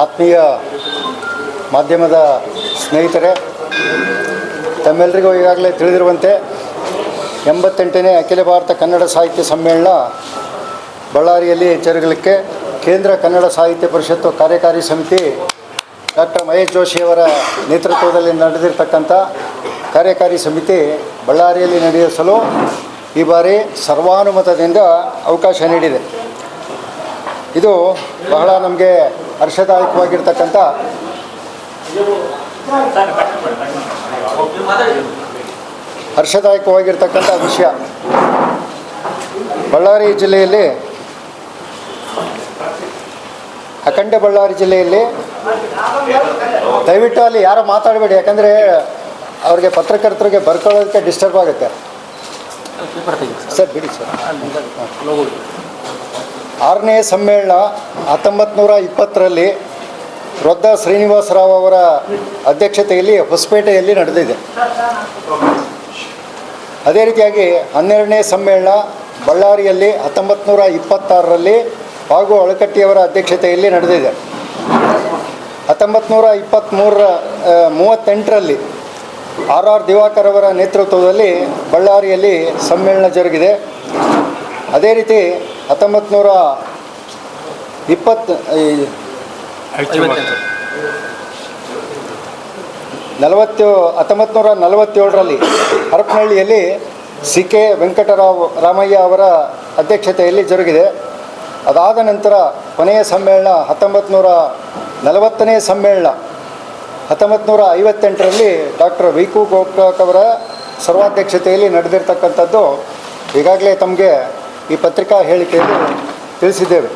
ಆತ್ಮೀಯ ಮಾಧ್ಯಮದ ಸ್ನೇಹಿತರೆ ತಮ್ಮೆಲ್ಲರಿಗೂ ಈಗಾಗಲೇ ತಿಳಿದಿರುವಂತೆ ಎಂಬತ್ತೆಂಟನೇ ಅಖಿಲ ಭಾರತ ಕನ್ನಡ ಸಾಹಿತ್ಯ ಸಮ್ಮೇಳನ ಬಳ್ಳಾರಿಯಲ್ಲಿ ಜರುಗಲಿಕ್ಕೆ ಕೇಂದ್ರ ಕನ್ನಡ ಸಾಹಿತ್ಯ ಪರಿಷತ್ತು ಕಾರ್ಯಕಾರಿ ಸಮಿತಿ ಡಾಕ್ಟರ್ ಮಹೇಶ್ ಜೋಶಿಯವರ ನೇತೃತ್ವದಲ್ಲಿ ನಡೆದಿರ್ತಕ್ಕಂಥ ಕಾರ್ಯಕಾರಿ ಸಮಿತಿ ಬಳ್ಳಾರಿಯಲ್ಲಿ ನಡೆಸಲು ಈ ಬಾರಿ ಸರ್ವಾನುಮತದಿಂದ ಅವಕಾಶ ನೀಡಿದೆ. ಇದು ಬಹಳ ನಮಗೆ ಹರ್ಷದಾಯಕವಾಗಿರ್ತಕ್ಕಂಥ ಹರ್ಷದಾಯಕವಾಗಿರ್ತಕ್ಕಂಥ ವಿಷಯ. ಬಳ್ಳಾರಿ ಜಿಲ್ಲೆಯಲ್ಲಿ, ಅಖಂಡ ಬಳ್ಳಾರಿ ಜಿಲ್ಲೆಯಲ್ಲಿ ದಯವಿಟ್ಟು ಅಲ್ಲಿ ಯಾರು ಮಾತಾಡಬೇಡಿ, ಯಾಕಂದರೆ ಅವ್ರಿಗೆ ಪತ್ರಕರ್ತರಿಗೆ ಬರ್ಕೊಳ್ಳೋದಕ್ಕೆ ಡಿಸ್ಟರ್ಬ್ ಆಗುತ್ತೆ. ಸರ್, ಬಿಡಿ ಸರ್. ಆರನೇ ಸಮ್ಮೇಳನ ಹತ್ತೊಂಬತ್ತು ನೂರ ಇಪ್ಪತ್ತರಲ್ಲಿ ವೃದ್ಧ ಶ್ರೀನಿವಾಸರಾವ್ ಅವರ ಅಧ್ಯಕ್ಷತೆಯಲ್ಲಿ ಹೊಸಪೇಟೆಯಲ್ಲಿ ನಡೆದಿದೆ. ಅದೇ ರೀತಿಯಾಗಿ ಹನ್ನೆರಡನೇ ಸಮ್ಮೇಳನ ಬಳ್ಳಾರಿಯಲ್ಲಿ ಹತ್ತೊಂಬತ್ತು ನೂರ ಇಪ್ಪತ್ತಾರರಲ್ಲಿ ಹಾಗೂ ಅಳಕಟ್ಟಿಯವರ ಅಧ್ಯಕ್ಷತೆಯಲ್ಲಿ ನಡೆದಿದೆ. ಹತ್ತೊಂಬತ್ತು ನೂರ ಇಪ್ಪತ್ತ್ಮೂರರ ಮೂವತ್ತೆಂಟರಲ್ಲಿ ಆರ್ ಆರ್ ದಿವಾಕರ್ ಅವರ ನೇತೃತ್ವದಲ್ಲಿ ಬಳ್ಳಾರಿಯಲ್ಲಿ ಸಮ್ಮೇಳನ ಜರುಗಿದೆ. ಅದೇ ರೀತಿ ಹತ್ತೊಂಬತ್ತು ನೂರ ಇಪ್ಪತ್ತು ನಲವತ್ತು ಹತ್ತೊಂಬತ್ತು ನೂರ ನಲವತ್ತೇಳರಲ್ಲಿ ಹರಪನಹಳ್ಳಿಯಲ್ಲಿ ಸಿ ಕೆ ವೆಂಕಟರಾವ್ ರಾಮಯ್ಯ ಅವರ ಅಧ್ಯಕ್ಷತೆಯಲ್ಲಿ ಜರುಗಿದೆ. ಅದಾದ ನಂತರ ಕೊನೆಯ ಸಮ್ಮೇಳನ ಹತ್ತೊಂಬತ್ತು ನೂರ ನಲವತ್ತನೇ ಸಮ್ಮೇಳನ ಹತ್ತೊಂಬತ್ತು ನೂರ ಐವತ್ತೆಂಟರಲ್ಲಿ ಡಾಕ್ಟರ್ ವಿ ಕು ಗೋಕಾಕ್ ಅವರ ಸರ್ವಾಧ್ಯಕ್ಷತೆಯಲ್ಲಿ ನಡೆದಿರ್ತಕ್ಕಂಥದ್ದು ಈಗಾಗಲೇ ತಮಗೆ ಈ ಪತ್ರಿಕಾ ಹೇಳಿಕೆಯಲ್ಲಿ ತಿಳಿಸಿದ್ದೇವೆ.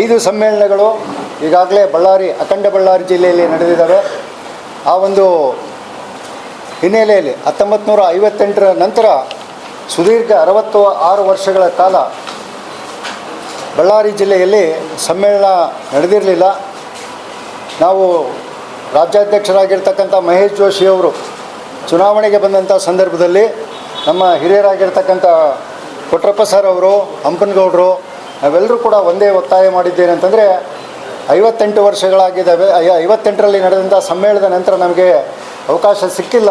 ಐದು ಸಮ್ಮೇಳನಗಳು ಈಗಾಗಲೇ ಬಳ್ಳಾರಿ, ಅಖಂಡ ಬಳ್ಳಾರಿ ಜಿಲ್ಲೆಯಲ್ಲಿ ನಡೆದಿದ್ದಾವೆ. ಆ ಒಂದು ಹಿನ್ನೆಲೆಯಲ್ಲಿ ಹತ್ತೊಂಬತ್ತು ನೂರ ಐವತ್ತೆಂಟರ ನಂತರ ಸುದೀರ್ಘ ಅರವತ್ತು ಆರು ವರ್ಷಗಳ ಕಾಲ ಬಳ್ಳಾರಿ ಜಿಲ್ಲೆಯಲ್ಲಿ ಸಮ್ಮೇಳನ ನಡೆದಿರಲಿಲ್ಲ. ನಾವು ರಾಜ್ಯಾಧ್ಯಕ್ಷರಾಗಿರ್ತಕ್ಕಂಥ ಮಹೇಶ್ ಜೋಶಿಯವರು ಚುನಾವಣೆಗೆ ಬಂದಂಥ ಸಂದರ್ಭದಲ್ಲಿ ನಮ್ಮ ಹಿರಿಯರಾಗಿರ್ತಕ್ಕಂಥ ಕೊಟ್ರಪ್ಪ ಸರ್ ಅವರು, ಹಂಪನಗೌಡರು, ನಾವೆಲ್ಲರೂ ಕೂಡ ಒಂದೇ ಒತ್ತಾಯ ಮಾಡಿದ್ದೇನೆ ಅಂತಂದರೆ, ಐವತ್ತೆಂಟು ವರ್ಷಗಳಾಗಿದ್ದಾವೆ ಐವತ್ತೆಂಟರಲ್ಲಿ ನಡೆದಂಥ ಸಮ್ಮೇಳನದ ನಂತರ ನಮಗೆ ಅವಕಾಶ ಸಿಕ್ಕಿಲ್ಲ.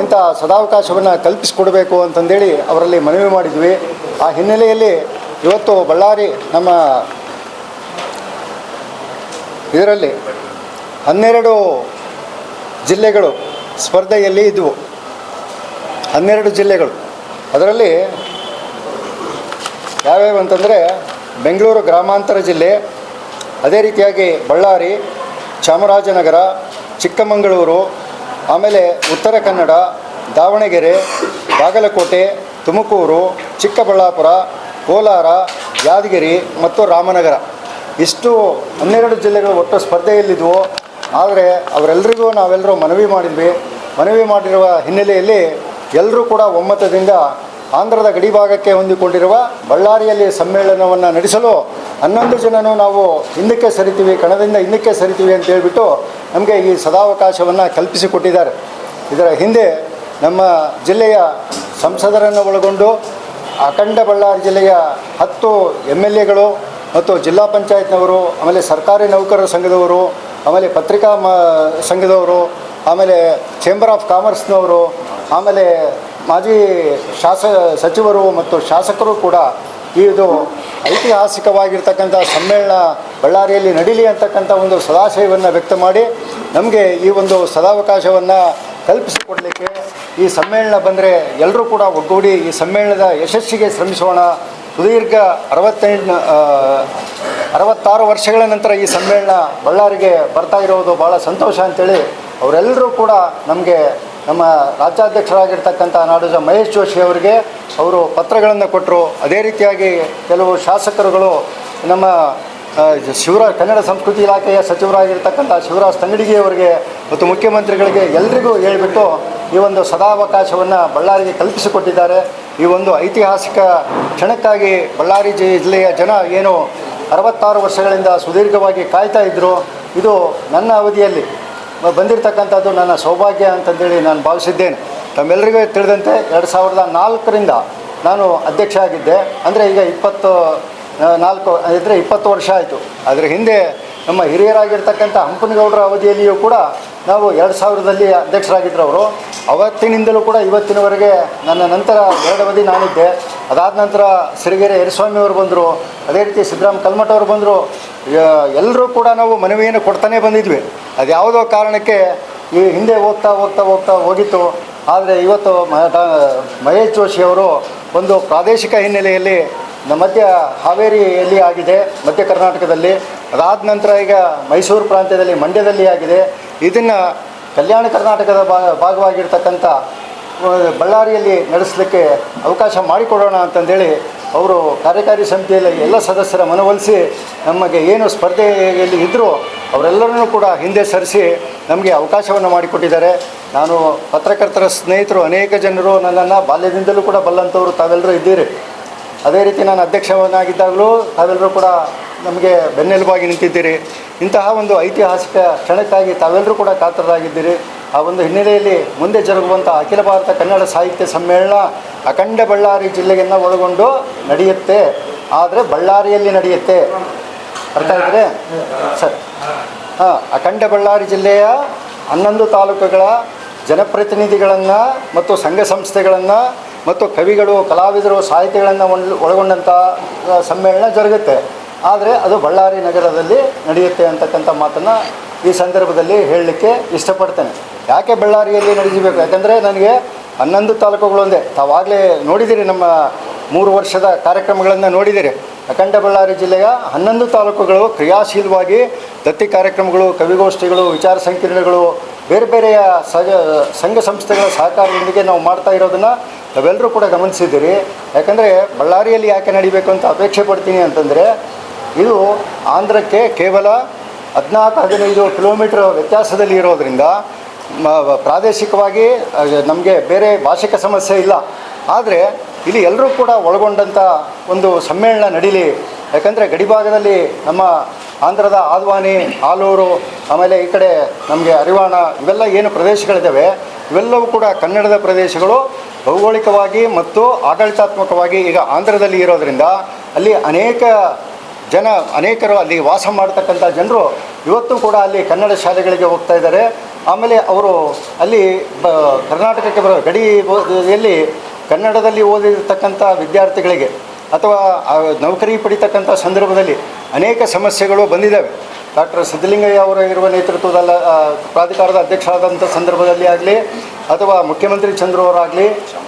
ಇಂಥ ಸದಾವಕಾಶವನ್ನು ಕಲ್ಪಿಸಿಕೊಡಬೇಕು ಅಂತಂದೇಳಿ ಅವರಲ್ಲಿ ಮನವಿ ಮಾಡಿದ್ವಿ. ಆ ಹಿನ್ನೆಲೆಯಲ್ಲಿ ಇವತ್ತು ಬಳ್ಳಾರಿ ನಮ್ಮ ಇದರಲ್ಲಿ ಹನ್ನೆರಡು ಜಿಲ್ಲೆಗಳು ಸ್ಪರ್ಧೆಯಲ್ಲಿ ಇದ್ದವು ಹನ್ನೆರಡು ಜಿಲ್ಲೆಗಳು. ಅದರಲ್ಲಿ ಯಾವ್ಯಾವು ಅಂತಂದರೆ ಬೆಂಗಳೂರು ಗ್ರಾಮಾಂತರ ಜಿಲ್ಲೆ, ಅದೇ ರೀತಿಯಾಗಿ ಬಳ್ಳಾರಿ, ಚಾಮರಾಜನಗರ, ಚಿಕ್ಕಮಗಳೂರು, ಆಮೇಲೆ ಉತ್ತರ ಕನ್ನಡ, ದಾವಣಗೆರೆ, ಬಾಗಲಕೋಟೆ, ತುಮಕೂರು, ಚಿಕ್ಕಬಳ್ಳಾಪುರ, ಕೋಲಾರ, ಯಾದಗಿರಿ ಮತ್ತು ರಾಮನಗರ. ಇಷ್ಟು ಹನ್ನೆರಡು ಜಿಲ್ಲೆಗಳು ಒಟ್ಟು ಸ್ಪರ್ಧೆಯಲ್ಲಿದ್ದವು ಆದರೆ ಅವರೆಲ್ಲರಿಗೂ ನಾವೆಲ್ಲರೂ ಮನವಿ ಮಾಡಿದ್ವಿ. ಮನವಿ ಮಾಡಿರುವ ಹಿನ್ನೆಲೆಯಲ್ಲಿ ಎಲ್ಲರೂ ಕೂಡ ಒಮ್ಮತದಿಂದ ಆಂಧ್ರದ ಗಡಿಭಾಗಕ್ಕೆ ಹೊಂದಿಕೊಂಡಿರುವ ಬಳ್ಳಾರಿಯಲ್ಲಿ ಸಮ್ಮೇಳನವನ್ನು ನಡೆಸಲು ಹನ್ನೊಂದು ಜನನು ನಾವು ಹಿಂದಕ್ಕೆ ಸರಿತೀವಿ, ಕಣದಿಂದ ಹಿಂದಕ್ಕೆ ಸರಿತೀವಿ ಅಂತ ಹೇಳಿಬಿಟ್ಟು ನಮಗೆ ಈ ಸದಾವಕಾಶವನ್ನು ಕಲ್ಪಿಸಿಕೊಟ್ಟಿದ್ದಾರೆ. ಇದರ ಹಿಂದೆ ನಮ್ಮ ಜಿಲ್ಲೆಯ ಸಂಸದರನ್ನು ಒಳಗೊಂಡು ಅಖಂಡ ಬಳ್ಳಾರಿ ಜಿಲ್ಲೆಯ ಹತ್ತು ಎಂ ಎಲ್ ಎಗಳು ಮತ್ತು ಜಿಲ್ಲಾ ಪಂಚಾಯತ್ನವರು, ಆಮೇಲೆ ಸರ್ಕಾರಿ ನೌಕರರ ಸಂಘದವರು, ಆಮೇಲೆ ಪತ್ರಿಕಾ ಮ, ಸಂಘದವರು, ಆಮೇಲೆ ಚೇಂಬರ್ ಆಫ್ ಕಾಮರ್ಸ್ನವರು ಆಮೇಲೆ ಮಾಜಿ ಶಾಸ ಸಚಿವರು ಮತ್ತು ಶಾಸಕರು ಕೂಡ ಇದು ಐತಿಹಾಸಿಕವಾಗಿರ್ತಕ್ಕಂಥ ಸಮ್ಮೇಳನ ಬಳ್ಳಾರಿಯಲ್ಲಿ ನಡೀಲಿ ಅಂತಕ್ಕಂಥ ಒಂದು ಸದಾಶಯವನ್ನು ವ್ಯಕ್ತ ಮಾಡಿ ನಮಗೆ ಈ ಒಂದು ಸದಾವಕಾಶವನ್ನು ಕಲ್ಪಿಸಿಕೊಡಲಿಕ್ಕೆ ಈ ಸಮ್ಮೇಳನ ಬಂದರೆ ಎಲ್ಲರೂ ಕೂಡ ಒಗ್ಗೂಡಿ ಈ ಸಮ್ಮೇಳನದ ಯಶಸ್ಸಿಗೆ ಶ್ರಮಿಸೋಣ. ಸುದೀರ್ಘ ಅರವತ್ತೆಂಟು ಅರವತ್ತಾರು ವರ್ಷಗಳ ನಂತರ ಈ ಸಮ್ಮೇಳನ ಬಳ್ಳಾರಿಗೆ ಬರ್ತಾ ಇರೋದು ಭಾಳ ಸಂತೋಷ ಅಂತೇಳಿ ಅವರೆಲ್ಲರೂ ಕೂಡ ನಮಗೆ ನಮ್ಮ ರಾಜ್ಯಾಧ್ಯಕ್ಷರಾಗಿರ್ತಕ್ಕಂಥ ನಾಡೋಜ ಮಹೇಶ್ ಜೋಶಿ ಅವರಿಗೆ ಅವರು ಪತ್ರಗಳನ್ನು ಕೊಟ್ಟರು. ಅದೇ ರೀತಿಯಾಗಿ ಕೆಲವು ಶಾಸಕರುಗಳು ನಮ್ಮ ಶಿವರಾ ಶಿವರಾಜ್ ಕನ್ನಡ ಸಂಸ್ಕೃತಿ ಇಲಾಖೆಯ ಸಚಿವರಾಗಿರ್ತಕ್ಕಂಥ ಶಿವರಾಜ್ ತಂಗಡಿಗಿಯವರಿಗೆ ಮತ್ತು ಮುಖ್ಯಮಂತ್ರಿಗಳಿಗೆ ಎಲ್ರಿಗೂ ಹೇಳಿಬಿಟ್ಟು ಈ ಒಂದು ಸದಾವಕಾಶವನ್ನು ಬಳ್ಳಾರಿಗೆ ಕಲ್ಪಿಸಿಕೊಟ್ಟಿದ್ದಾರೆ. ಈ ಒಂದು ಐತಿಹಾಸಿಕ ಕ್ಷಣಕ್ಕಾಗಿ ಬಳ್ಳಾರಿ ಜಿಲ್ಲೆಯ ಜನ ಏನು ಅರವತ್ತಾರು ವರ್ಷಗಳಿಂದ ಸುದೀರ್ಘವಾಗಿ ಕಾಯ್ತಾ ಇದ್ದರು ಇದು ನನ್ನ ಅವಧಿಯಲ್ಲಿ ಬಂದಿರತಕ್ಕಂಥದ್ದು ನನ್ನ ಸೌಭಾಗ್ಯ ಅಂತಂದೇಳಿ ನಾನು ಭಾವಿಸಿದ್ದೇನೆ. ತಮ್ಮೆಲ್ಲರಿಗೂ ತಿಳಿದಂತೆ ಎರಡು ಸಾವಿರದ ನಾಲ್ಕರಿಂದ ನಾನು ಅಧ್ಯಕ್ಷ ಆಗಿದ್ದೆ ಅಂದರೆ ಈಗ ಇಪ್ಪತ್ತು, ನಾಲ್ಕು, ಅಂದರೆ ಇಪ್ಪತ್ತು ವರ್ಷ ಆಯಿತು. ಅದರ ಹಿಂದೆ ನಮ್ಮ ಹಿರಿಯರಾಗಿರ್ತಕ್ಕಂಥ ಹಂಪನಗೌಡರ ಅವಧಿಯಲ್ಲಿಯೂ ಕೂಡ ನಾವು ಎರಡು ಸಾವಿರದಲ್ಲಿ ಅಧ್ಯಕ್ಷರಾಗಿದ್ದರು ಅವರು ಅವತ್ತಿನಿಂದಲೂ ಕೂಡ ಇವತ್ತಿನವರೆಗೆ ನನ್ನ ನಂತರ ಎರಡು ಅವಧಿ ನಾನಿದ್ದೆ. ಅದಾದ ನಂತರ ಸಿರಿಗೆರೆ ಯರಿಸ್ವಾಮಿ ಅವರು ಬಂದರು. ಅದೇ ರೀತಿ ಸಿದ್ದರಾಮ ಕಲ್ಮಠ ಅವರು ಬಂದರು. ಎಲ್ಲರೂ ಕೂಡ ನಾವು ಮನವಿಯನ್ನು ಕೊಡ್ತಾನೆ ಬಂದಿದ್ವಿ. ಅದು ಯಾವುದೋ ಕಾರಣಕ್ಕೆ ಈ ಹಿಂದೆ ಹೋಗ್ತಾ ಹೋಗ್ತಾ ಹೋಗ್ತಾ ಹೋಗಿತ್ತು. ಆದರೆ ಇವತ್ತು ಮಹೇಶ್ ಜೋಶಿ ಅವರು ಒಂದು ಪ್ರಾದೇಶಿಕ ಹಿನ್ನೆಲೆಯಲ್ಲಿ ನಮ್ಮ ಮಧ್ಯ ಹಾವೇರಿಯಲ್ಲಿ ಆಗಿದೆ, ಮಧ್ಯ ಕರ್ನಾಟಕದಲ್ಲಿ. ಅದಾದ ನಂತರ ಈಗ ಮೈಸೂರು ಪ್ರಾಂತ್ಯದಲ್ಲಿ ಮಂಡ್ಯದಲ್ಲಿ ಆಗಿದೆ. ಇದನ್ನು ಕಲ್ಯಾಣ ಕರ್ನಾಟಕದ ಭಾಗ ಭಾಗವಾಗಿರ್ತಕ್ಕಂಥ ಬಳ್ಳಾರಿಯಲ್ಲಿ ನಡೆಸಲಿಕ್ಕೆ ಅವಕಾಶ ಮಾಡಿಕೊಡೋಣ ಅಂತಂದೇಳಿ ಅವರು ಕಾರ್ಯಕಾರಿ ಸಮಿತಿಯಲ್ಲಿ ಎಲ್ಲ ಸದಸ್ಯರ ಮನವೊಲಿಸಿ ನಮಗೆ ಏನು ಸ್ಪರ್ಧೆಯಲ್ಲಿ ಇದ್ದರೂ ಅವರೆಲ್ಲರನ್ನೂ ಕೂಡ ಹಿಂದೆ ಸರಿಸಿ ನಮಗೆ ಅವಕಾಶವನ್ನು ಮಾಡಿಕೊಟ್ಟಿದ್ದಾರೆ. ನಾನು ಪತ್ರಕರ್ತರ ಸ್ನೇಹಿತರು ಅನೇಕ ಜನರು ನನ್ನನ್ನು ಬಾಲ್ಯದಿಂದಲೂ ಕೂಡ ಬಲ್ಲಂಥವರು ತಾವೆಲ್ಲರೂ ಇದ್ದೀರಿ. ಅದೇ ರೀತಿ ನಾನು ಅಧ್ಯಕ್ಷವನ್ನಾಗಿದ್ದಾಗಲೂ ತಾವೆಲ್ಲರೂ ಕೂಡ ನಮಗೆ ಬೆನ್ನೆಲುಬಾಗಿ ನಿಂತಿದ್ದೀರಿ. ಇಂತಹ ಒಂದು ಐತಿಹಾಸಿಕ ಕ್ಷಣಕ್ಕಾಗಿ ತಾವೆಲ್ಲರೂ ಕೂಡ ಕಾತರರಾಗಿದ್ದೀರಿ. ಆ ಒಂದು ಹಿನ್ನೆಲೆಯಲ್ಲಿ ಮುಂದೆ ಜರುಗುವಂಥ ಅಖಿಲ ಭಾರತ ಕನ್ನಡ ಸಾಹಿತ್ಯ ಸಮ್ಮೇಳನ ಅಖಂಡ ಬಳ್ಳಾರಿ ಜಿಲ್ಲೆಯನ್ನು ಒಳಗೊಂಡು ನಡೆಯುತ್ತೆ. ಆದರೆ ಬಳ್ಳಾರಿಯಲ್ಲಿ ನಡೆಯುತ್ತೆ. ಅರ್ಥ ಇದ್ದರೆ ಸರಿ. ಹಾಂ, ಅಖಂಡ ಬಳ್ಳಾರಿ ಜಿಲ್ಲೆಯ ಹನ್ನೊಂದು ತಾಲೂಕುಗಳ ಜನಪ್ರತಿನಿಧಿಗಳನ್ನು ಮತ್ತು ಸಂಘ ಸಂಸ್ಥೆಗಳನ್ನು ಮತ್ತು ಕವಿಗಳು, ಕಲಾವಿದರು, ಸಾಹಿತಿಗಳನ್ನು ಒಳ್- ಒಳಗೊಂಡಂಥ ಸಮ್ಮೇಳನ ಜರುಗುತ್ತೆ. ಆದರೆ ಅದು ಬಳ್ಳಾರಿ ನಗರದಲ್ಲಿ ನಡೆಯುತ್ತೆ ಅಂತಕ್ಕಂಥ ಮಾತನ್ನು ಈ ಸಂದರ್ಭದಲ್ಲಿ ಹೇಳಲಿಕ್ಕೆ ಇಷ್ಟಪಡ್ತೇನೆ. ಯಾಕೆ ಬಳ್ಳಾರಿಯಲ್ಲಿ ನಡೆಸಬೇಕು ಯಾಕಂದರೆ ನನಗೆ ಹನ್ನೊಂದು ತಾಲೂಕುಗಳೊಂದೇ. ತಾವಾಗಲೇ ನೋಡಿದ್ದೀರಿ ನಮ್ಮ ಮೂರು ವರ್ಷದ ಕಾರ್ಯಕ್ರಮಗಳನ್ನು ನೋಡಿದ್ದೀರಿ ಅಖಂಡ ಬಳ್ಳಾರಿ ಜಿಲ್ಲೆಯ ಹನ್ನೊಂದು ತಾಲೂಕುಗಳು ಕ್ರಿಯಾಶೀಲವಾಗಿ ದತ್ತಿ ಕಾರ್ಯಕ್ರಮಗಳು, ಕವಿಗೋಷ್ಠಿಗಳು, ವಿಚಾರ ಸಂಕಿರಣಗಳು, ಬೇರೆ ಬೇರೆಯ ಸಂಘ ಸಂಸ್ಥೆಗಳ ಸಹಕಾರದೊಂದಿಗೆ ನಾವು ಮಾಡ್ತಾ ಇರೋದನ್ನು ನಾವೆಲ್ಲರೂ ಕೂಡ ಗಮನಿಸಿದ್ದೀರಿ. ಯಾಕಂದರೆ ಬಳ್ಳಾರಿಯಲ್ಲಿ ಯಾಕೆ ನಡಿಬೇಕು ಅಂತ ಅಪೇಕ್ಷೆ ಪಡ್ತೀನಿ ಅಂತಂದರೆ, ಇದು ಆಂಧ್ರಕ್ಕೆ ಕೇವಲ ಹದಿನಾಲ್ಕು, ಹದಿನೈದು ಕಿಲೋಮೀಟರ್ ವ್ಯತ್ಯಾಸದಲ್ಲಿ ಇರೋದರಿಂದ ಪ್ರಾದೇಶಿಕವಾಗಿ ನಮಗೆ ಬೇರೆ ಭಾಷಿಕ ಸಮಸ್ಯೆ ಇಲ್ಲ. ಆದರೆ ಇಲ್ಲಿ ಎಲ್ಲರೂ ಕೂಡ ಒಳಗೊಂಡಂಥ ಒಂದು ಸಮ್ಮೇಳನ ನಡೀಲಿ. ಯಾಕಂದರೆ ಗಡಿಭಾಗದಲ್ಲಿ ನಮ್ಮ ಆಂಧ್ರದ ಆದ್ವಾನಿ, ಆಲೂರು, ಆಮೇಲೆ ಈ ಕಡೆ ನಮಗೆ ಅರಿವಾಣ ಇವೆಲ್ಲ ಏನು ಪ್ರದೇಶಗಳಿದ್ದಾವೆ, ಇವೆಲ್ಲವೂ ಕೂಡ ಕನ್ನಡದ ಪ್ರದೇಶಗಳು. ಭೌಗೋಳಿಕವಾಗಿ ಮತ್ತು ಆಡಳಿತಾತ್ಮಕವಾಗಿ ಈಗ ಆಂಧ್ರದಲ್ಲಿ ಇರೋದರಿಂದ ಅಲ್ಲಿ ಅನೇಕ ಜನ, ಅನೇಕರು ಅಲ್ಲಿ ವಾಸ ಮಾಡ್ತಕ್ಕಂಥ ಜನರು ಇವತ್ತು ಕೂಡ ಅಲ್ಲಿ ಕನ್ನಡ ಶಾಲೆಗಳಿಗೆ ಹೋಗ್ತಾ ಇದ್ದಾರೆ. ಆಮೇಲೆ ಅವರು ಅಲ್ಲಿ ಬ, ಕರ್ನಾಟಕಕ್ಕೆ ಬರೋ ಗಡಿಯಲ್ಲಿ ಕನ್ನಡದಲ್ಲಿ ಓದಿರ್ತಕ್ಕಂಥ ವಿದ್ಯಾರ್ಥಿಗಳಿಗೆ ಅಥವಾ ನೌಕರಿ ಪಡಿತಕ್ಕಂಥ ಸಂದರ್ಭದಲ್ಲಿ ಅನೇಕ ಸಮಸ್ಯೆಗಳು ಬಂದಿದ್ದಾವೆ. ಡಾಕ್ಟರ್ ಸಿದ್ದಲಿಂಗಯ್ಯ ಅವರು ಇರುವ ನೇತೃತ್ವದಲ್ಲ ಪ್ರಾಧಿಕಾರದ ಅಧ್ಯಕ್ಷರಾದಂಥ ಸಂದರ್ಭದಲ್ಲಿ ಆಗಲಿ, ಅಥವಾ ಮುಖ್ಯಮಂತ್ರಿ ಚಂದ್ರು ಅವರಾಗಲಿ,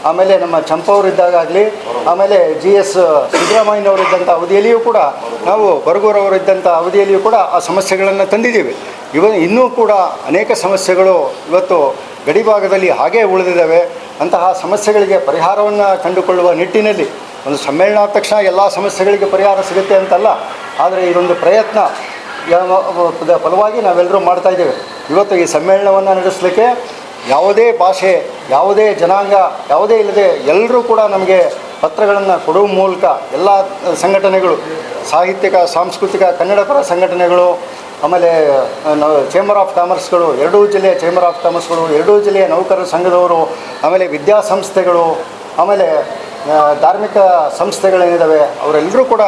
ಆಮೇಲೆ ನಮ್ಮ ಚಂಪವರಿದ್ದಾಗ ಆಗಲಿ, ಆಮೇಲೆ ಜಿ ಎಸ್ ಸಿದ್ದರಾಮಯ್ಯನವರಿದ್ದಂಥ ಅವಧಿಯಲ್ಲಿಯೂ ಕೂಡ ನಾವು ಬರಗೂರವರಿದ್ದಂಥ ಅವಧಿಯಲ್ಲಿಯೂ ಕೂಡ ಆ ಸಮಸ್ಯೆಗಳನ್ನು ತಂದಿದ್ದೀವಿ. ಇವ ಇನ್ನೂ ಕೂಡ ಅನೇಕ ಸಮಸ್ಯೆಗಳು ಇವತ್ತು ಗಡಿಭಾಗದಲ್ಲಿ ಹಾಗೇ ಉಳಿದಿದ್ದಾವೆ. ಅಂತಹ ಸಮಸ್ಯೆಗಳಿಗೆ ಪರಿಹಾರವನ್ನು ಕಂಡುಕೊಳ್ಳುವ ನಿಟ್ಟಿನಲ್ಲಿ ಒಂದು ಸಮ್ಮೇಳನ ಆದ ತಕ್ಷಣ ಎಲ್ಲ ಸಮಸ್ಯೆಗಳಿಗೆ ಪರಿಹಾರ ಸಿಗುತ್ತೆ ಅಂತಲ್ಲ, ಆದರೆ ಇದೊಂದು ಪ್ರಯತ್ನ. ಫಲವಾಗಿ ನಾವೆಲ್ಲರೂ ಮಾಡ್ತಾ ಇದ್ದೇವೆ. ಇವತ್ತು ಈ ಸಮ್ಮೇಳನವನ್ನು ನಡೆಸಲಿಕ್ಕೆ ಯಾವುದೇ ಭಾಷೆ, ಯಾವುದೇ ಜನಾಂಗ, ಯಾವುದೇ ಇಲ್ಲದೆ ಎಲ್ಲರೂ ಕೂಡ ನಮಗೆ ಪತ್ರಗಳನ್ನು ಕೊಡುವ ಮೂಲಕ ಎಲ್ಲ ಸಂಘಟನೆಗಳು, ಸಾಹಿತ್ಯಿಕ, ಸಾಂಸ್ಕೃತಿಕ ಕನ್ನಡ ಪರ ಸಂಘಟನೆಗಳು ಆಮೇಲೆ ಚೇಂಬರ್ ಆಫ್ ಕಾಮರ್ಸ್ಗಳು ಎರಡೂ ಜಿಲ್ಲೆಯ ಚೇಂಬರ್ ಆಫ್ ಕಾಮರ್ಸ್ಗಳು ಎರಡೂ ಜಿಲ್ಲೆಯ ನೌಕರರ ಸಂಘದವರು, ಆಮೇಲೆ ವಿದ್ಯಾಸಂಸ್ಥೆಗಳು ಆಮೇಲೆ ಧಾರ್ಮಿಕ ಸಂಸ್ಥೆಗಳೇನಿದ್ದಾವೆ ಅವರೆಲ್ಲರೂ ಕೂಡ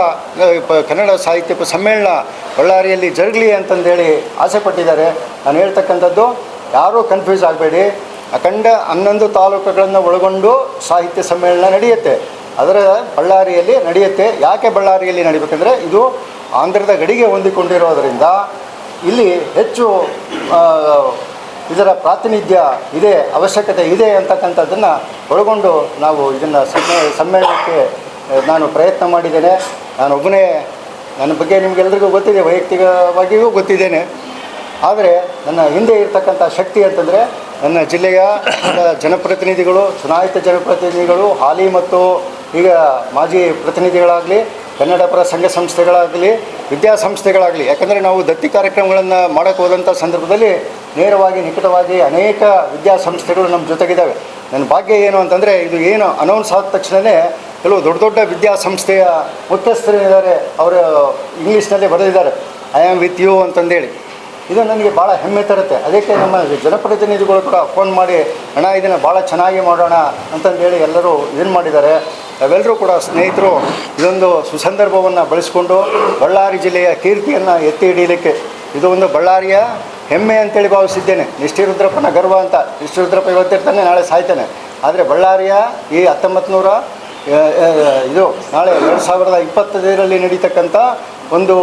ಕನ್ನಡ ಸಾಹಿತ್ಯ ಸಮ್ಮೇಳನ ಬಳ್ಳಾರಿಯಲ್ಲಿ ಜರುಗಲಿ ಅಂತಂದೇಳಿ ಆಸೆ ಪಟ್ಟಿದ್ದಾರೆ. ನಾನು ಹೇಳ್ತಕ್ಕಂಥದ್ದು, ಯಾರೂ ಕನ್ಫ್ಯೂಸ್ ಆಗಬೇಡಿ. ಅಖಂಡ ಹನ್ನೊಂದು ತಾಲೂಕುಗಳನ್ನು ಒಳಗೊಂಡು ಸಾಹಿತ್ಯ ಸಮ್ಮೇಳನ ನಡೆಯುತ್ತೆ. ಅದರ ಬಳ್ಳಾರಿಯಲ್ಲಿ ನಡೆಯುತ್ತೆ. ಯಾಕೆ ಬಳ್ಳಾರಿಯಲ್ಲಿ ನಡಿಬೇಕಂದ್ರೆ, ಇದು ಆಂಧ್ರದ ಗಡಿಗೆ ಹೊಂದಿಕೊಂಡಿರೋದರಿಂದ ಇಲ್ಲಿ ಹೆಚ್ಚು ಇದರ ಪ್ರಾತಿನಿಧ್ಯ ಇದೆ, ಅವಶ್ಯಕತೆ ಇದೆ ಅಂತಕ್ಕಂಥದ್ದನ್ನು ಒಳಗೊಂಡು ನಾವು ಇದನ್ನು ಸಮ್ಮೇ ಸಮ್ಮೇಳನಕ್ಕೆ ನಾನು ಪ್ರಯತ್ನ ಮಾಡಿದ್ದೇನೆ. ನಾನು ಒಬ್ಬನೇ, ನನ್ನ ಬಗ್ಗೆ ನಿಮಗೆಲ್ಲರಿಗೂ ಗೊತ್ತಿದೆ, ವೈಯಕ್ತಿಕವಾಗಿಯೂ ಗೊತ್ತಿದ್ದೇನೆ. ಆದರೆ ನನ್ನ ಹಿಂದೆ ಇರತಕ್ಕಂಥ ಶಕ್ತಿ ಅಂತಂದರೆ ನನ್ನ ಜಿಲ್ಲೆಯ ಜನಪ್ರತಿನಿಧಿಗಳು, ಚುನಾಯಿತ ಜನಪ್ರತಿನಿಧಿಗಳು, ಹಾಲಿ ಮತ್ತು ಈಗ ಮಾಜಿ ಪ್ರತಿನಿಧಿಗಳಾಗಲಿ ಕನ್ನಡ ಪರ ಸಂಘ ಸಂಸ್ಥೆಗಳಾಗಲಿ, ವಿದ್ಯಾಸಂಸ್ಥೆಗಳಾಗಲಿ, ಯಾಕಂದರೆ ನಾವು ದತ್ತಿ ಕಾರ್ಯಕ್ರಮಗಳನ್ನು ಮಾಡೋಕ್ಕೆ ಹೋದಂಥ ಸಂದರ್ಭದಲ್ಲಿ ನೇರವಾಗಿ, ನಿಕಟವಾಗಿ ಅನೇಕ ವಿದ್ಯಾಸಂಸ್ಥೆಗಳು ನಮ್ಮ ಜೊತೆಗಿದ್ದಾವೆ ನನ್ನ ಭಾಗ್ಯ ಏನು ಅಂತಂದರೆ, ಇದು ಏನು ಅನೌನ್ಸ್ ಆದ ತಕ್ಷಣವೇ ಕೆಲವು ದೊಡ್ಡ ದೊಡ್ಡ ವಿದ್ಯಾಸಂಸ್ಥೆಯ ಮುಖ್ಯಸ್ಥರಿದ್ದಾರೆ ಅವರು ಇಂಗ್ಲೀಷ್ನಲ್ಲಿ ಬರೆದಿದ್ದಾರೆ. ಐ ಆಮ್ ವಿತ್ ಯು ಅಂತಂದೇಳಿ. ಇದು ನನಗೆ ಭಾಳ ಹೆಮ್ಮೆ ತರುತ್ತೆ. ಅದಕ್ಕೆ ನಮ್ಮ ಜನಪ್ರತಿನಿಧಿಗಳು ಕೂಡ ಫೋನ್ ಮಾಡಿ, ಅಣ್ಣ, ಇದನ್ನು ಭಾಳ ಚೆನ್ನಾಗಿ ಮಾಡೋಣ ಅಂತಂದೇಳಿ ಎಲ್ಲರೂ ಏನು ಮಾಡಿದ್ದಾರೆ. ನಾವೆಲ್ಲರೂ ಕೂಡ ಸ್ನೇಹಿತರು ಇದೊಂದು ಸುಸಂದರ್ಭವನ್ನು ಬಳಸಿಕೊಂಡು ಬಳ್ಳಾರಿ ಜಿಲ್ಲೆಯ ಕೀರ್ತಿಯನ್ನು ಎತ್ತಿ ಹಿಡಿಯಲಿಕ್ಕೆ ಇದು ಒಂದು ಬಳ್ಳಾರಿಯ ಹೆಮ್ಮೆ ಅಂತೇಳಿ ಭಾವಿಸಿದ್ದೇನೆ. ನಿಷ್ಠಿರುದ್ರಪ್ಪನ ಗರ್ವ ಅಂತ. ನಿಷ್ಠಿರುದ್ರಪ್ಪ ಇವತ್ತಿರ್ತಾನೆ, ನಾಳೆ ಸಾಯ್ತಾನೆ. ಆದರೆ ಬಳ್ಳಾರಿಯ ಈ ಹತ್ತೊಂಬತ್ತು ನೂರ ಇದು ನಾಳೆ ಎರಡು ಸಾವಿರದ ಇಪ್ಪತ್ತೈದರಲ್ಲಿ ನಡೀತಕ್ಕಂಥ ಒಂದು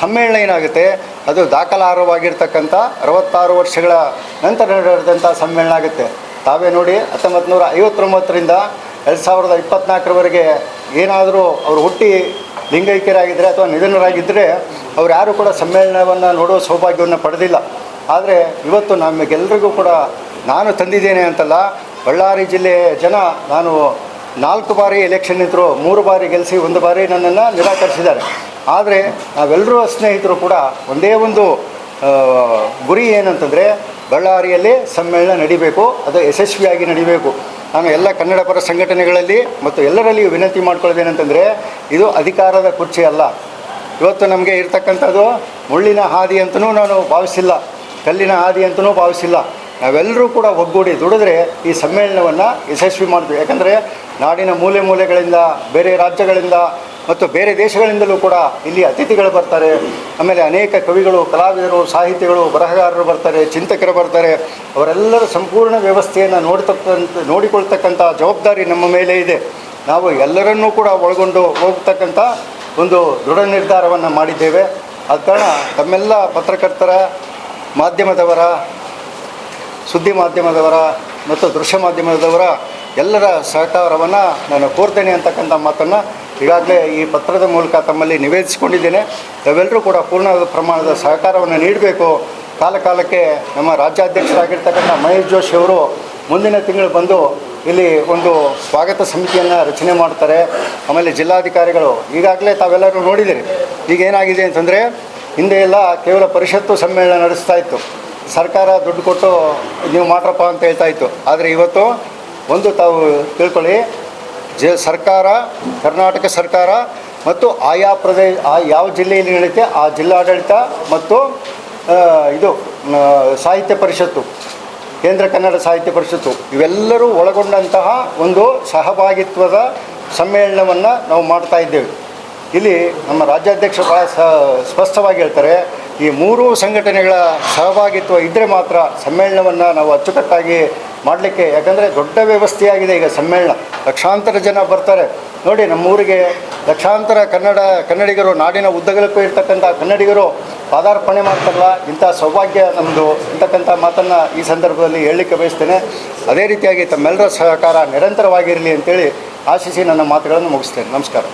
ಸಮ್ಮೇಳನ ಏನಾಗುತ್ತೆ, ಅದು ದಾಖಲಾರ್ಹವಾಗಿರ್ತಕ್ಕಂಥ ಅರವತ್ತಾರು ವರ್ಷಗಳ ನಂತರ ನಡೆದಂಥ ಸಮ್ಮೇಳನ ಆಗುತ್ತೆ. ತಾವೇ ನೋಡಿ ಹತ್ತೊಂಬತ್ತು ನೂರ ಐವತ್ತೊಂಬತ್ತರಿಂದ ಎರಡು ಸಾವಿರದ ಇಪ್ಪತ್ನಾಲ್ಕರವರೆಗೆ ಏನಾದರೂ ಅವರು ಹುಟ್ಟಿ ಲಿಂಗೈಕ್ಯರಾಗಿದ್ದರೆ ಅಥವಾ ನಿಧನರಾಗಿದ್ದರೆ ಅವ್ರು ಯಾರೂ ಕೂಡ ಸಮ್ಮೇಳನವನ್ನು ನೋಡುವ ಸೌಭಾಗ್ಯವನ್ನು ಪಡೆದಿಲ್ಲ. ಆದರೆ ಇವತ್ತು ನಮಗೆಲ್ಲರಿಗೂ ಕೂಡ ನಾನು ತಂದಿದ್ದೇನೆ ಅಂತಲ್ಲ, ಬಳ್ಳಾರಿ ಜಿಲ್ಲೆಯ ಜನ ನಾನು ನಾಲ್ಕು ಬಾರಿ ಎಲೆಕ್ಷನ್ ನಿಂತರು, ಮೂರು ಬಾರಿ ಗೆಲ್ಲಿಸಿ ಒಂದು ಬಾರಿ ನನ್ನನ್ನು ನಿರಾಕರಿಸಿದ್ದಾರೆ. ಆದರೆ ನಾವೆಲ್ಲರೂ ಸ್ನೇಹಿತರು ಕೂಡ ಒಂದೇ ಒಂದು ಗುರಿ ಏನಂತಂದರೆ ಬಳ್ಳಾರಿಯಲ್ಲಿ ಸಮ್ಮೇಳನ ನಡಿಬೇಕು, ಅದು ಯಶಸ್ವಿಯಾಗಿ ನಡಿಬೇಕು. ನಾನು ಎಲ್ಲ ಕನ್ನಡ ಪರ ಸಂಘಟನೆಗಳಲ್ಲಿ ಮತ್ತು ಎಲ್ಲರಲ್ಲಿಯೂ ವಿನಂತಿ ಮಾಡ್ಕೊಳ್ಳೋದೇನಂತಂದರೆ ಇದು ಅಧಿಕಾರದ ಕುರ್ಚಿ ಅಲ್ಲ. ಇವತ್ತು ನಮಗೆ ಇರ್ತಕ್ಕಂಥದ್ದು ಮುಳ್ಳಿನ ಹಾದಿ ಅಂತಲೂ ನಾನು ಭಾವಿಸಿಲ್ಲ, ಕಲ್ಲಿನ ಹಾದಿ ಅಂತಲೂ ಭಾವಿಸಿಲ್ಲ. ನಾವೆಲ್ಲರೂ ಕೂಡ ಒಗ್ಗೂಡಿ ದುಡಿದ್ರೆ ಈ ಸಮ್ಮೇಳನವನ್ನು ಯಶಸ್ವಿ ಮಾಡ್ತೀವಿ. ಯಾಕಂದರೆ ನಾಡಿನ ಮೂಲೆ ಮೂಲೆಗಳಿಂದ, ಬೇರೆ ರಾಜ್ಯಗಳಿಂದ ಮತ್ತು ಬೇರೆ ದೇಶಗಳಿಂದಲೂ ಕೂಡ ಇಲ್ಲಿ ಅತಿಥಿಗಳು ಬರ್ತಾರೆ. ಆಮೇಲೆ ಅನೇಕ ಕವಿಗಳು, ಕಲಾವಿದರು, ಸಾಹಿತಿಗಳು, ಬರಹಗಾರರು ಬರ್ತಾರೆ, ಚಿಂತಕರು ಬರ್ತಾರೆ. ಅವರೆಲ್ಲರ ಸಂಪೂರ್ಣ ವ್ಯವಸ್ಥೆಯನ್ನು ನೋಡ್ತಕ್ಕಂಥ, ನೋಡಿಕೊಳ್ತಕ್ಕಂಥ ಜವಾಬ್ದಾರಿ ನಮ್ಮ ಮೇಲೆ ಇದೆ. ನಾವು ಎಲ್ಲರನ್ನೂ ಕೂಡ ಒಳಗೊಂಡು ಹೋಗ್ತಕ್ಕಂಥ ಒಂದು ದೃಢ ನಿರ್ಧಾರವನ್ನು ಮಾಡಿದ್ದೇವೆ. ಆದ ಕಾರಣ ತಮ್ಮೆಲ್ಲ ಪತ್ರಕರ್ತರ, ಮಾಧ್ಯಮದವರ, ಸುದ್ದಿ ಮಾಧ್ಯಮದವರ ಮತ್ತು ದೃಶ್ಯ ಮಾಧ್ಯಮದವರ ಎಲ್ಲರ ಸಹಕಾರವನ್ನು ನಾನು ಕೋರ್ತೇನೆ ಅಂತಕ್ಕಂಥ ಮಾತನ್ನು ಈಗಾಗಲೇ ಈ ಪತ್ರದ ಮೂಲಕ ತಮ್ಮಲ್ಲಿ ನಿವೇದಿಸಿಕೊಂಡಿದ್ದೇನೆ. ತಾವೆಲ್ಲರೂ ಕೂಡ ಪೂರ್ಣ ಪ್ರಮಾಣದ ಸಹಕಾರವನ್ನು ನೀಡಬೇಕು. ಕಾಲಕಾಲಕ್ಕೆ ನಮ್ಮ ರಾಜ್ಯಾಧ್ಯಕ್ಷರಾಗಿರ್ತಕ್ಕಂಥ ಮಹೇಶ್ ಜೋಶಿ ಅವರು ಮುಂದಿನ ತಿಂಗಳು ಬಂದು ಇಲ್ಲಿ ಒಂದು ಸ್ವಾಗತ ಸಮಿತಿಯನ್ನು ರಚನೆ ಮಾಡ್ತಾರೆ. ಆಮೇಲೆ ಜಿಲ್ಲಾಧಿಕಾರಿಗಳು ಈಗಾಗಲೇ ತಾವೆಲ್ಲರೂ ನೋಡಿದ್ದೀರಿ ಈಗ ಏನಾಗಿದೆ ಅಂತಂದರೆ ಹಿಂದೆ ಎಲ್ಲ ಕೇವಲ ಪರಿಷತ್ತು ಸಮ್ಮೇಳನ ನಡೆಸ್ತಾ ಇತ್ತು. ಸರ್ಕಾರ ದುಡ್ಡು ಕೊಟ್ಟು ನೀವು ಮಾಡ್ರಪ್ಪ ಅಂತ ಹೇಳ್ತಾ ಇತ್ತು. ಆದರೆ ಇವತ್ತು ಒಂದು ತಾವು ತಿಳ್ಕೊಳ್ಳಿ ಜ ಸರ್ಕಾರ, ಕರ್ನಾಟಕ ಸರ್ಕಾರ ಮತ್ತು ಆಯಾ ಪ್ರದೇಶ, ಆ ಯಾವ ಜಿಲ್ಲೆಯಲ್ಲಿ ನಡೆಯುತ್ತೆ ಆ ಜಿಲ್ಲಾಡಳಿತ ಮತ್ತು ಇದು ಸಾಹಿತ್ಯ ಪರಿಷತ್ತು, ಕೇಂದ್ರ ಕನ್ನಡ ಸಾಹಿತ್ಯ ಪರಿಷತ್ತು, ಇವೆಲ್ಲರೂ ಒಳಗೊಂಡಂತಹ ಒಂದು ಸಹಭಾಗಿತ್ವದ ಸಮ್ಮೇಳನವನ್ನು ನಾವು ಮಾಡ್ತಾ ಇದ್ದೇವೆ. ಇಲ್ಲಿ ನಮ್ಮ ರಾಜ್ಯಾಧ್ಯಕ್ಷರು ಭಾಳ ಸ್ಪಷ್ಟವಾಗಿ ಹೇಳ್ತಾರೆ ಈ ಮೂರೂ ಸಂಘಟನೆಗಳ ಸಹಭಾಗಿತ್ವ ಇದ್ದರೆ ಮಾತ್ರ ಸಮ್ಮೇಳನವನ್ನು ನಾವು ಅಚ್ಚುಕಟ್ಟಾಗಿ ಮಾಡಲಿಕ್ಕೆ, ಯಾಕಂದರೆ ದೊಡ್ಡ ವ್ಯವಸ್ಥೆಯಾಗಿದೆ ಈಗ ಸಮ್ಮೇಳನ. ಲಕ್ಷಾಂತರ ಜನ ಬರ್ತಾರೆ. ನೋಡಿ, ನಮ್ಮೂರಿಗೆ ಲಕ್ಷಾಂತರ ಕನ್ನಡ, ಕನ್ನಡಿಗರು, ನಾಡಿನ ಉದ್ದಗಲಕ್ಕೂ ಇರ್ತಕ್ಕಂಥ ಕನ್ನಡಿಗರು ಪಾದಾರ್ಪಣೆ ಮಾಡ್ತಾರಲ್ಲ, ಇಂಥ ಸೌಭಾಗ್ಯ ನಮ್ಮದು ಅಂತಕ್ಕಂಥ ಮಾತನ್ನು ಈ ಸಂದರ್ಭದಲ್ಲಿ ಹೇಳಲಿಕ್ಕೆ ಬಯಸ್ತೇನೆ. ಅದೇ ರೀತಿಯಾಗಿ ತಮ್ಮೆಲ್ಲರ ಸಹಕಾರ ನಿರಂತರವಾಗಿರಲಿ ಅಂತೇಳಿ ಆಶಿಸಿ ನನ್ನ ಮಾತುಗಳನ್ನು ಮುಗಿಸ್ತೇನೆ. ನಮಸ್ಕಾರ.